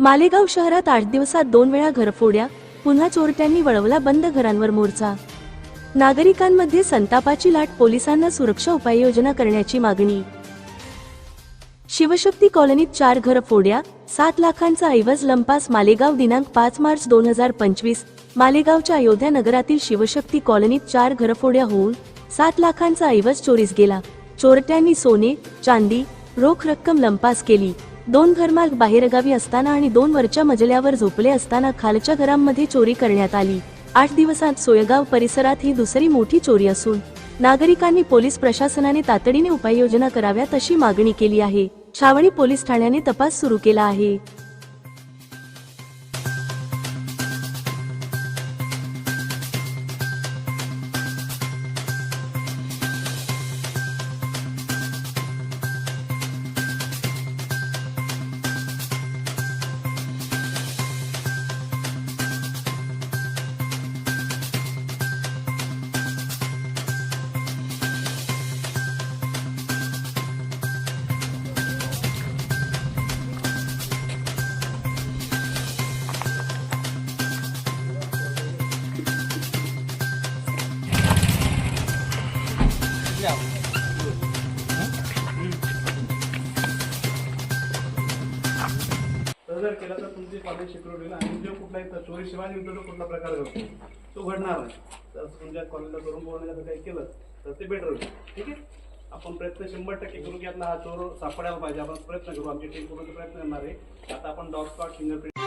मालेगाव शहरात आठ दिवसात दोन वेळा घरफोड्या पुन्हा चोरट्यांनी वळवला बंद घरांवर मोर्चा. नागरिकांमध्ये संतापाची लाट पोलिसांना सुरक्षा उपाययोजना करण्याची मागणी. शिवशक्ती कॉलनीत चार घरफोड्या सात लाखांचा ऐवज लंपास मालेगाव दिनांक पाच मार्च दोन हजार पंचवीस मालेगावच्या अयोध्या नगरातील शिवशक्ती कॉलनीत चार घरफोड्या होऊन सात लाखांचा ऐवज चोरीस गेला. चोरट्यांनी सोने चांदी रोख रक्कम लंपास केली. दोन घरमार्ग बाहेरगावी असताना आणि दोन वरच्या मजल्यावर झोपले असताना खालच्या घरांमध्ये चोरी करण्यात आली. आठ दिवसात सोयगाव परिसरात ही दुसरी मोठी चोरी असून नागरिकांनी पोलीस प्रशासनाने तातडीने उपाययोजना कराव्यात अशी मागणी केली आहे. छावणी पोलीस ठाण्याने तपास सुरू केला आहे. जर केलं तर तुमची कॉलेज सिक्युरिटीला आणि जो कुठलाही चोरीशिवाय चोरी शिवाय उद्योग कुठला प्रकार घडतो तो घडणार नाही. तर तुमच्या कॉलेजला करून बोलण्याचं काही केलं तर ते बेटर होईल. ठीक आहे? आपण प्रयत्न शंभर टक्के करू की आपला हा चोर सापडायला पाहिजे. आपण प्रयत्न करू. आमची टीम करून प्रयत्न करणार आहे. आता आपण डॉग स्पॉट फिंगरप्रिंट